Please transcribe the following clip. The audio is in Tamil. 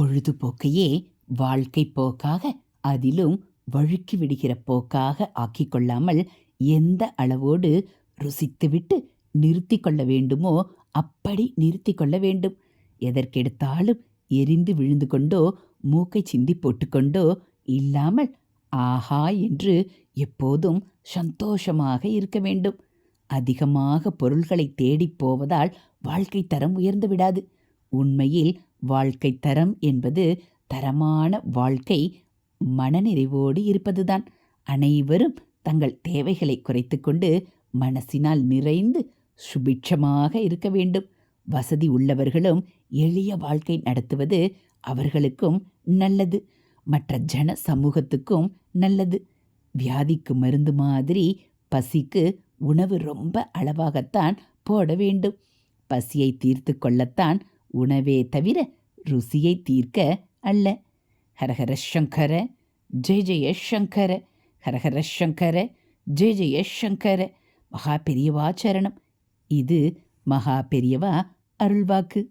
பொழுதுபோக்கையே வாழ்க்கை போக்காக அதிலும் வழுக்கி விடுகிற போக்காக ஆக்கிக் கொள்ளாமல் எந்த அளவோடு ருசித்துவிட்டு நிறுத்தி கொள்ள வேண்டுமோ அப்படி நிறுத்தி கொள்ள வேண்டும். எதற்கெடுத்தாலும் எரிந்து விழுந்து கொண்டோ மூக்கை சிந்தி போட்டுக்கொண்டோ இல்லாமல் ஆஹா என்று எப்போதும் சந்தோஷமாக இருக்க வேண்டும். அதிகமாக பொருள்களை தேடிப் போவதால் வாழ்க்கை தரம் உயர்ந்து விடாது. உண்மையில் வாழ்க்கை தரம் என்பது தரமான வாழ்க்கை மனநிறைவோடு இருப்பதுதான். அனைவரும் தங்கள் தேவைகளை குறைத்துக்கொண்டு மனசினால் நிறைந்து சுபிட்சமாக இருக்க வேண்டும். வசதி உள்ளவர்களும் எளிய வாழ்க்கை நடத்துவது அவர்களுக்கும் நல்லது. மற்ற ஜன சமூகத்துக்கும் நல்லது. வியாதிக்கு மருந்து மாதிரி பசிக்கு உணவு ரொம்ப அளவாகத்தான் போட வேண்டும். பசியை தீர்த்து கொள்ளத்தான் உணவே தவிர ருசியை தீர்க்க அல்ல. ஹரஹர சங்கர ஜெய ஜெய சங்கர ஹரஹர சங்கர ஜெய ஜெய சங்கர. மகா பெரியவா சரணம். இது மகா பெரியவா அருள்வாக்கு.